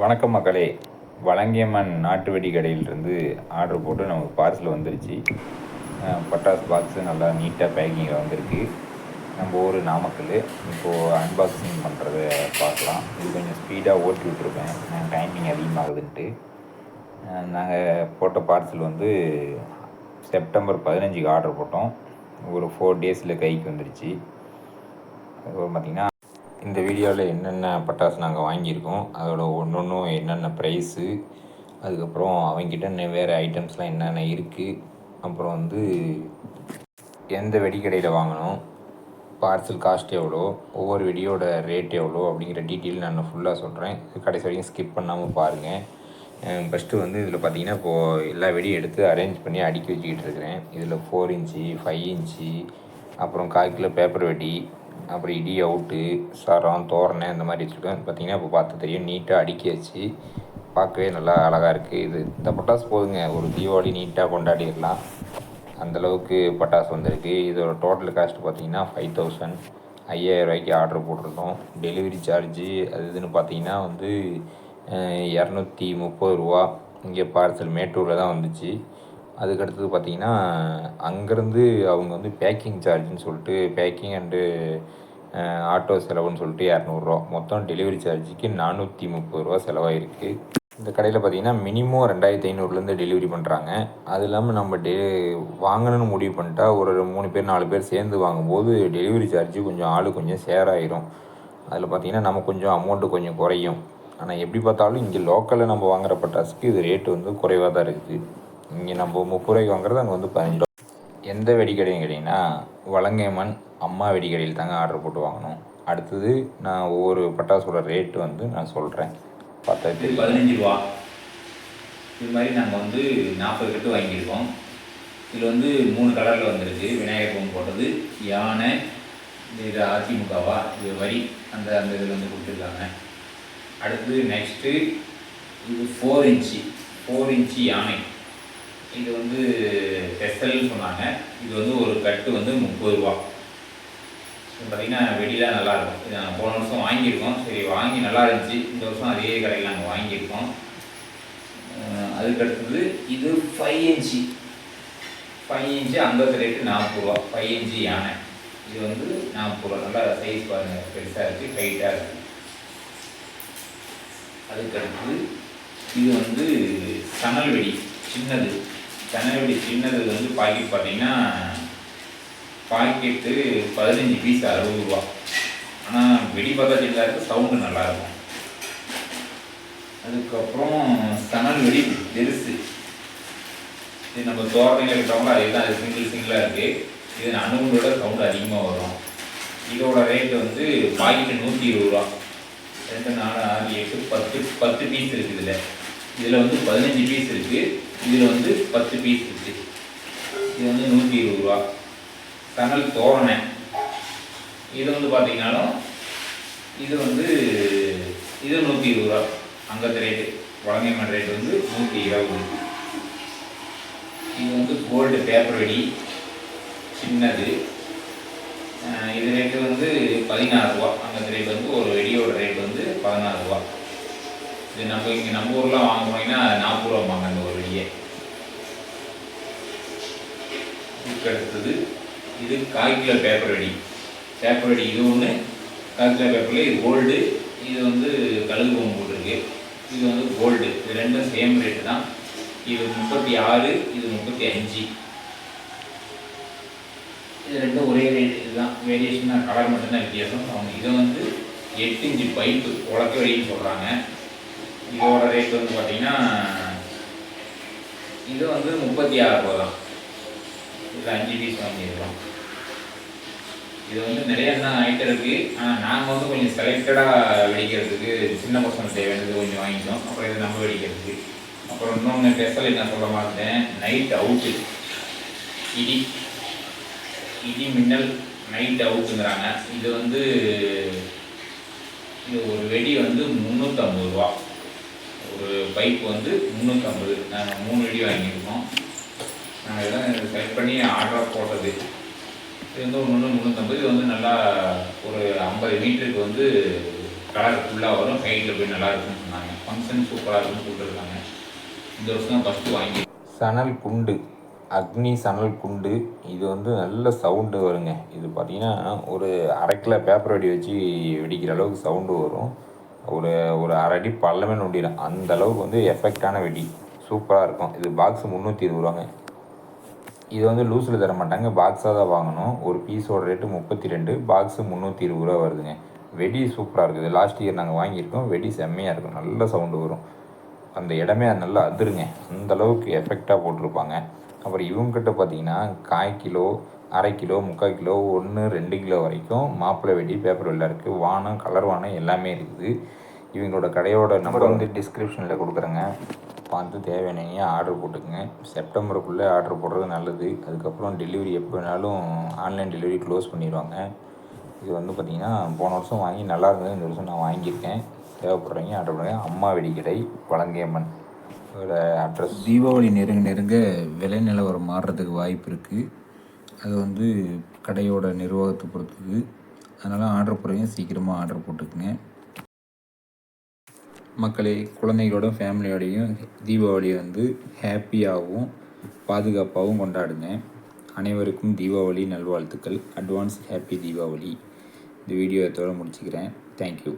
வணக்கம் மக்களே. வளங்கியம்மன் நாட்டு வெடி கடையிலிருந்து ஆர்டர் போட்டு நமக்கு பார்சல் வந்துருச்சு. பட்டாசு பாக்ஸு நல்லா நீட்டாக பேக்கிங்கில் வந்திருக்கு. நம்ம ஊர் நாமக்கல் இப்போது அன்பாக்சிங் பண்ணுறத பார்க்கலாம். இது கொஞ்சம் ஸ்பீடாக ஓட்டி விட்ருப்பேன் டைமிங் அதிகமாகுதுன்ட்டு. நாங்கள் போட்ட பார்சல் வந்து செப்டம்பர் பதினஞ்சுக்கு ஆர்டர் போட்டோம். ஒரு ஃபோர் டேஸில் கைக்கு வந்துருச்சு. அதுக்கப்புறம் பார்த்திங்கன்னா இந்த வீடியோவில் என்னென்ன பட்டாசு நாங்கள் வாங்கியிருக்கோம் அதோட ஒன்று ஒன்றும் என்னென்ன ப்ரைஸு அதுக்கப்புறம் அவங்ககிட்ட இன்னும் வேறு ஐட்டம்ஸ்லாம் என்னென்ன இருக்குது அப்புறம் வந்து எந்த வெடிக்கடையில் வாங்கணும் பார்சல் காஸ்ட் எவ்வளோ ஒவ்வொரு வெடியோட ரேட் எவ்வளோ அப்படிங்கிற டீட்டெயில் நான் ஃபுல்லாக சொல்கிறேன் கடைசி வரைக்கும் ஸ்கிப் பண்ணாமல் பாருங்கள் ஃபஸ்ட்டு வந்து இதில் பார்த்தீங்கன்னா இப்போது எல்லா வெடியும் எடுத்து அரேஞ்ச் பண்ணி அடுக்கி வச்சுக்கிட்டு இருக்கிறேன். இதில் ஃபோர் இன்ச்சு ஃபைவ் இன்ச்சு அப்புறம் கால் கிலோ பேப்பர் வெடி அப்புறம் இடி அவுட்டு சரம் தோரணை இந்த மாதிரி வச்சுருக்கோம் பார்த்தீங்கன்னா இப்போ பார்த்து தெரியும். நீட்டாக அடுக்கி வச்சு பார்க்கவே நல்லா அழகாக இருக்குது இது இந்த பட்டாசு போதுங்க. ஒரு தீபாவளி நீட்டாக கொண்டாடிடலாம். அந்தளவுக்கு பட்டாசு வந்திருக்கு. இதோட டோட்டல் காஸ்ட் பார்த்தீங்கன்னா ஃபைவ் தௌசண்ட் ஐயாயிரம் ரூபாய்க்கு ஆர்டர் போட்டிருந்தோம். டெலிவரி சார்ஜு அது இதுன்னு பார்த்தீங்கன்னா வந்து இரநூத்தி முப்பது ரூபா. இங்கே பார்சல் மேட்டூரில் தான் வந்துச்சு. அதுக்கடுத்தது பார்த்தீங்கன்னா அங்கேருந்து அவங்க வந்து பேக்கிங் சார்ஜுன்னு சொல்லிட்டு பேக்கிங் அண்டு ஆட்டோ செலவுன்னு சொல்லிட்டு இரநூறுவா. மொத்தம் டெலிவரி சார்ஜுக்கு நானூற்றி முப்பது ரூபா செலவாயிருக்கு. இந்த கடையில் பார்த்தீங்கன்னா மினிமம் ரெண்டாயிரத்தி ஐநூறுலேருந்து டெலிவரி பண்ணுறாங்க அது இல்லாமல் நம்ம டெ வாங்கணும்னு முடிவு பண்ணிட்டா ஒரு மூணு பேர் நாலு பேர் சேர்ந்து வாங்கும்போது டெலிவரி சார்ஜு கொஞ்சம் ஆள் கொஞ்சம் ஷேர் ஆயிரும். அதில் பார்த்தீங்கன்னா நம்ம கொஞ்சம் அமௌண்ட்டு கொஞ்சம் குறையும். ஆனால் எப்படி பார்த்தாலும் இங்கே லோக்கலில் நம்ம வாங்குற பட்டாசுக்கு இது ரேட்டு வந்து குறைவாக தான் இருக்குது. இங்கே நம்ம முப்பது ரூபாய்க்கு வாங்குறது அங்கே வந்து பதினஞ்சு ரூபா. எந்த வெடிக்கடையும் கேட்டிங்கன்னா வலங்கைமன் அம்மா வெடிக்கடையில் தாங்க ஆர்டர் போட்டு வாங்கணும். அடுத்தது நான் ஒவ்வொரு பட்டாசோட ரேட்டு வந்து நான் சொல்கிறேன் தெரியும். பதினஞ்சு ரூபா. இது மாதிரி நாங்கள் வந்து நாற்பது கட்டு வாங்கியிருக்கோம். இதில் வந்து மூணு கலரில் வந்திருக்கு. விநாயகர் பொம்மை போட்டது யானை இது அதிமுகவா இது வரி அந்த அந்த இதில் வந்து கொடுத்துருக்காங்க. அடுத்தது நெக்ஸ்ட்டு இது ஃபோர் இன்ச்சு ஃபோர் இன்ச்சு யானை. இது வந்து ஸ்பெஷல்னு சொன்னாங்க. இது வந்து ஒரு கட்டு வந்து முப்பது ரூபா. பார்த்திங்கன்னா பார்த்தீங்கன்னா வெடிலாம் நல்லாயிருக்கும் இது நாங்கள் போன வருஷம் வாங்கியிருக்கோம். சரி வாங்கி நல்லா இருந்துச்சு. இந்த வருஷம் அதே கடையில் நாங்கள் வாங்கியிருக்கோம். அதுக்கடுத்தது இது ஃபைவ் இன்ச்சு ஃபைவ் இன்ச்சு ஐம்பது ரேட்டு நாற்பது ரூபா. ஃபைவ் இன்ச்சு யானை. இது வந்து நாற்பது ரூபா. நல்லா சைஸ் பாருங்கள் பெருசாக இருக்குது ஹைட்டாக இருக்குது அதுக்கடுத்தது இது வந்து சணல் வெடி. சின்னது. சணல் வெடி சின்னது வந்து பாக்கெட் பார்த்தீங்கன்னா பாக்கெட்டு பதினஞ்சு பீஸ் அறுபது ரூபா. ஆனால் வெடி பக்கத்தில் சின்னதாக இருக்குது சவுண்டு நல்லாயிருக்கும். அதுக்கப்புறம் சணல் வெடி பெருசு. இது நம்ம தோரணையில் இருக்கிறவங்க அதே தான் அது சிங்கிள் சிங்கிளாக இருக்குது இது அணுகுண்டோட சவுண்டு அதிகமாக வரும். இதோட ரேட்டு வந்து பாக்கெட்டு நூற்றி இருபது ரூபா. ரெண்டு நாலு ஆறு எட்டு பத்து பத்து பீஸ் இருக்குது இதில் இதில் வந்து பதினஞ்சு பீஸ் இருக்குது இதில் வந்து பத்து பீஸ் இருக்குது இது வந்து நூற்றி இருபது ரூபா. சணல் தோரணை. இது வந்து பார்த்தீங்கன்னாலும் இது வந்து இது நூற்றி இருபது ரூபா. அங்கத்து ரேட்டு வழங்கமான ரேட் வந்து நூற்றி இருபது. இது வந்து கோல்டு பேப்பர் வெடி. சின்னது. இது ரேட்டு வந்து பதினாறு ரூபா. அங்கத்து ரேட் வந்து ஒரு வெடியோட ரேட் வந்து பதினாறு ரூபா. இது நம்ம இங்கே நம்ம ஊரில் வாங்குனீங்கன்னா நாற்பது ரூபா வாங்க அந்த ஒரு வெளியே இதுக்கு அடுத்தது இது கால் பேப்பர் வெடி. பேப்பர் வெடி இது ஒன்று கால் பேப்பரில் இது கோல்டு இது வந்து கழுகு பொம்மை போட்டிருக்கு. இது வந்து கோல்டு இது ரெண்டும் சேம் ரேட்டு தான். இது முப்பத்தி ஆறு இது முப்பத்தி அஞ்சு. இது ரெண்டும் ஒரே ரேட் இதுதான். வேரியேஷன் கலர் மட்டும்தான் வித்தியாசம். அவங்க இதை வந்து எட்டு இன்ச்சு பைப்பு உலக்க வெடின்னு சொல்கிறாங்க இதோட ரேட் வந்து பார்த்தீங்கன்னா இது வந்து முப்பத்தி ஆறு ரூபா தான் இதில் அஞ்சு பீஸ் வாங்கியிருக்கோம். இது வந்து நிறைய தான் ஐட்டம் இருக்குது ஆனால் நாங்கள் வந்து கொஞ்சம் செலக்டடாக வெடிக்கிறதுக்கு சின்ன பசங்க தேவையானது கொஞ்சம் வாங்கிட்டோம். அப்புறம் இது நம்ம வெடிக்கிறதுக்கு. அப்புறம் இன்னொன்று ஸ்பெஷல் என்ன சொல்ல மாட்டேன் நைட் அவுட்டு இடி இடி மின்னல் நைட் அவுட்டுங்கிறாங்க இது வந்து இது ஒரு வெடி வந்து முந்நூற்றம்பது ரூபா. பைப் வந்து முந்நூற்றம்பது நாங்கள் மூணு அடி வாங்கியிருக்கோம். நாங்கள் இதெல்லாம் செலக்ட் பண்ணி ஆர்டராக போட்டது. இது வந்து ஒன்று முந்நூற்றம்பது இது வந்து நல்லா ஒரு ஐம்பது மீட்டருக்கு வந்து கலர் ஃபுல்லாக வரும். ஹைட்டில் போய் நல்லாயிருக்கும்னு சொன்னாங்க. ஃபங்க்ஷன் சூப்பராக இருக்கும்னு கூப்பிட்டுருக்காங்க இந்த வருஷம் தான் ஃபஸ்ட்டு வாங்கி சணல் குண்டு. அக்னி சணல் குண்டு. இது வந்து நல்ல சவுண்டு வருங்க. இது பார்த்தீங்கன்னா ஒரு அரை கிலோ பேப்பர் வெடி வச்சு வெடிக்கிற அளவுக்கு சவுண்டு வரும். ஒரு ஒரு அரை அடி பள்ளமே நொண்டிடும். அந்த அளவுக்கு வந்து எஃபெக்டான வெடி. சூப்பராக இருக்கும். இது பாக்ஸ் முந்நூற்றி இருபது ரூபாங்க. இது வந்து லூஸில் தர மாட்டாங்க. பாக்ஸாக தான் வாங்கணும். ஒரு பீஸோட ரேட்டு முப்பத்தி ரெண்டு பாக்ஸு முந்நூற்றி இருபது ரூபா வருதுங்க. வெடி சூப்பராக இருக்குது. லாஸ்ட் இயர் நாங்கள் வாங்கியிருக்கோம். வெடி செம்மையாக இருக்கும். நல்ல சவுண்டு வரும். அந்த இடமே நல்லா அதிருங்க. அந்தளவுக்கு எஃபெக்டாக போட்டிருப்பாங்க. அப்புறம் இவங்ககிட்ட பார்த்தீங்கன்னா காய் கிலோ அரை கிலோ முக்கால் கிலோ ஒன்று ரெண்டு கிலோ வரைக்கும் மாப்பிள்ளை வெடி பேப்பர் வெள்ளை இருக்குது வானம் கலர் வானம் எல்லாமே இருக்குது. இவங்களோட கடையோட நம்பர் வந்து டிஸ்கிரிப்ஷனில் கொடுக்குறேங்க. பார்த்து தேவையானவங்க ஆர்டர் போட்டுக்கங்க. செப்டம்பருக்குள்ளே ஆர்டர் போடுறது நல்லது. அதுக்கப்புறம் டெலிவரி எப்போ வேணாலும் ஆன்லைன் டெலிவரி க்ளோஸ் பண்ணிடுவாங்க. இது வந்து பார்த்திங்கன்னா போன வருஷம் வாங்கி நல்லா இருந்தது. இந்த வருஷம் நான் வாங்கியிருக்கேன். தேவைப்படுறவங்க ஆர்டர் பண்ணுங்க. அம்மா வெடிக்கடை வலங்கையம்மன் இதோட அட்ரஸ் தீபாவளி நெருங்க நெருங்க விலை நிலவரம் மாறுறதுக்கு வாய்ப்பு இருக்குது அது வந்து கடையோட நிர்வாகத்தை பொறுத்தது. அதனால் ஆர்டர் போகிறவங்க சீக்கிரமாக ஆர்டர் போட்டுக்குங்க. மக்களே குழந்தைகளோட ஃபேமிலியோடையும் தீபாவளியை வந்து ஹாப்பியாகவும் பாதுகாப்பாகவும் கொண்டாடுங்க. அனைவருக்கும் தீபாவளி நல்வாழ்த்துக்கள். அட்வான்ஸ் ஹாப்பி தீபாவளி இந்த வீடியோ இதோட முடிச்சுக்கிறேன். தேங்க்யூ